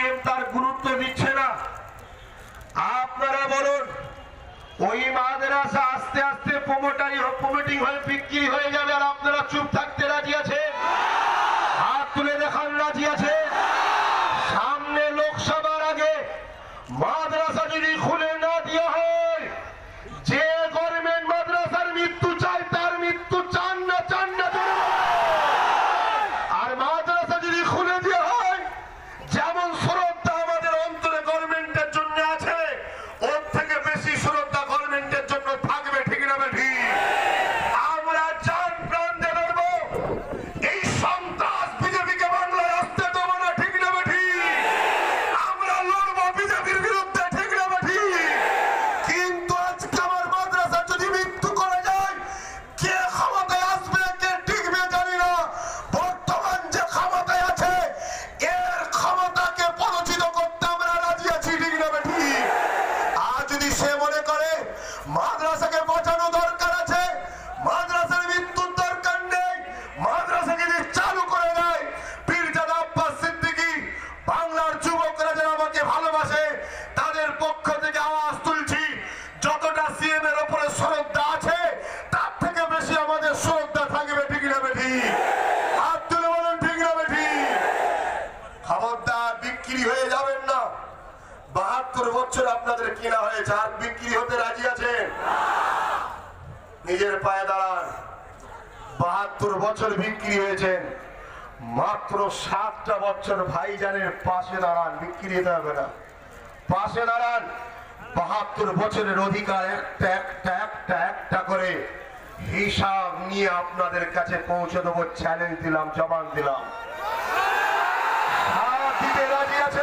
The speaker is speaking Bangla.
সিএম তার গুরুত্ব দিচ্ছে না। আপনারা বলুন, ওই মাদ্রাসা আস্তে আস্তে প্রমোটারি প্রমোটিং হয়ে বিক্রি হয়ে যাবে আর আপনারা চুপ থাকতে রাজি আছে হাত তুলে দেখান রাজি আছে সামনে লোকসভার আগে মাদ্রাসা যদি মাদ্রাসাকে বাঁচানো দরকার আছে। মাদ্রাসার মৃত্যুর দরকার নেই। মাদ্রাসা যদি চালু করে দেয়, পীরজাদা আব্বাস সিদ্দিকী বাংলার যুবকরা যারা আমাকে ভালোবাসে, তাদের পক্ষ থেকে আওয়াজ তুলছি, যতটা সিএম এর উপরে শ্রদ্ধা আছে, তার থেকে বেশি আমাদের শ্রদ্ধা থাকবে, ঠিক না বেঠি? হাত তুলে বলুন, ঠিক না বেঠি? খবরদার বিক্রি হয়ে যাবেন না। বাহাত্তর বছর আপনাদের কেনা হয়ে আর বিক্রি হতে রাজি আছেন? নিজের পায়ে দাঁড়ান। বাহাত্তর বছর বিক্রি হয়েছেন। মাত্র সাতটা বছর ভাই জানের পাশে দাঁড়ান, বিক্রি হতে হবে না। পাশে দাঁড়ান। বাহাত্তর বছরের অধিকার একটা একটা একটা একটা করে হিসাব নিয়ে আপনাদের কাছে পৌঁছে দেবো। চ্যালেঞ্জ দিলাম, জবান দিলাম। হ্যাঁ, দিতে রাজি আছে